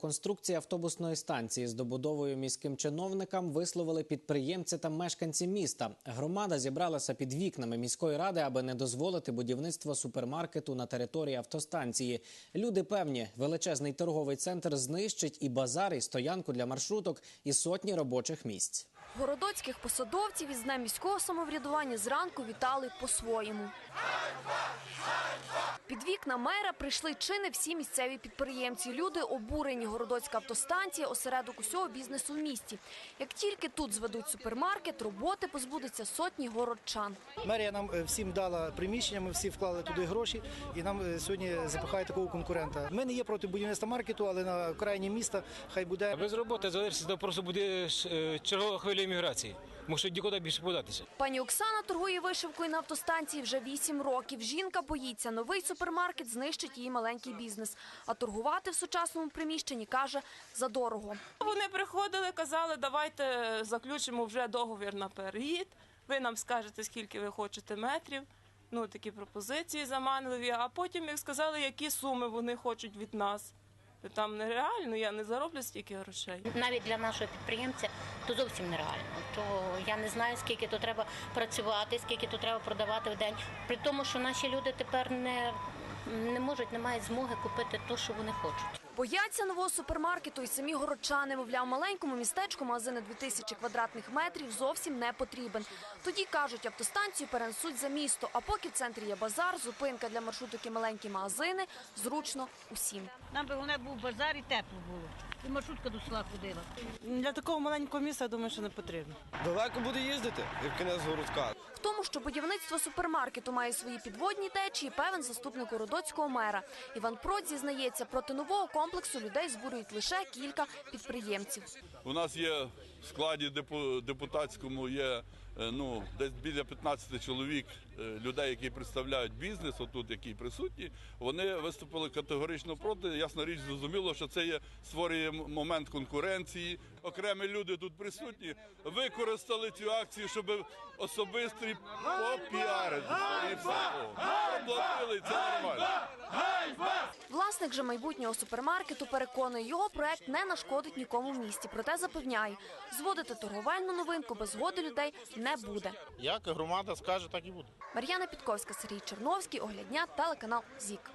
Конструкції автобусної станції з добудовою міським чиновникам висловили підприємці та мешканці міста. Громада зібралася під вікнами міської ради, аби не дозволити будівництво супермаркету на території автостанції. Люди певні, величезний торговий центр знищить і базар, і стоянку для маршруток, і сотні робочих місць. Городоцьких посадовців із Днем міського самоврядування зранку вітали по-своєму. Під вікна мера прийшли чи не всі місцеві підприємці. Люди обурені. Городоцька автостанція – осередок усього бізнесу в місті. Як тільки тут зведуть супермаркет, роботи позбудеться сотні городчан. Мерія нам е, всім дала приміщення, ми всі вклали туди гроші, і нам е, сьогодні запихає такого конкурента. Ми не є проти будівництва маркету, але на окраїні міста хай буде. Без роботи залишиться, то просто буде е, чергова хвиля імміграції. Може нікуди більше податися. Пані Оксана торгує вишивкою на автостанції вже 8 років. Жінка боїться, новий супермаркет знищить її маленький бізнес. А торгувати в сучасному приміщенні, каже, задорого. Вони приходили, казали, давайте заключимо вже договір на наперед. Ви нам скажете, скільки ви хочете метрів. Ну, такі пропозиції заманливі, а потім як сказали, які суми вони хочуть від нас. Там нереально, я не зароблю стільки грошей. навіть для нашого підприємця то зовсім нереально. То я не знаю, скільки то треба працювати, скільки то треба продавати в день. При тому, що наші люди тепер не, не можуть, не мають змоги купити те, що вони хочуть. Бояться нового супермаркету і самі городчани. Мовляв, маленькому містечку магазин на 2000 квадратних метрів зовсім не потрібен. Тоді, кажуть, автостанцію перенесуть за місто, а поки в центрі є базар, зупинка для маршруток і маленькі магазини, зручно усім. Нам би головне був базар і тепло було. І маршрутка до села ходила. Для такого маленького міста, я думаю, що не потрібно. Далеко буде їздити, як кінець городка. Тому, що будівництво супермаркету має свої підводні течії, певен заступник Уродоцького мера. Іван Прот зізнається, проти нового комплексу людей збурюють лише кілька підприємців. У нас є в складі депу- депутатському є ну десь біля 15 чоловік е, людей, які представляють бізнес, отут які присутні. Вони виступили категорично проти. Ясна річ, зрозуміло, що це є створює момент конкуренції. Окремі люди тут присутні використали цю акцію, щоб особисто попіарити. Це нормально. Власник же майбутнього супермаркету переконує, його проект не нашкодить нікому в місті. Проте запевняє, зводити торговельну новинку без згоди людей не буде. Як громада скаже, так і буде. Мар'яна Підковська, Сергій Черновський, Оглядня, телеканал ЗІК.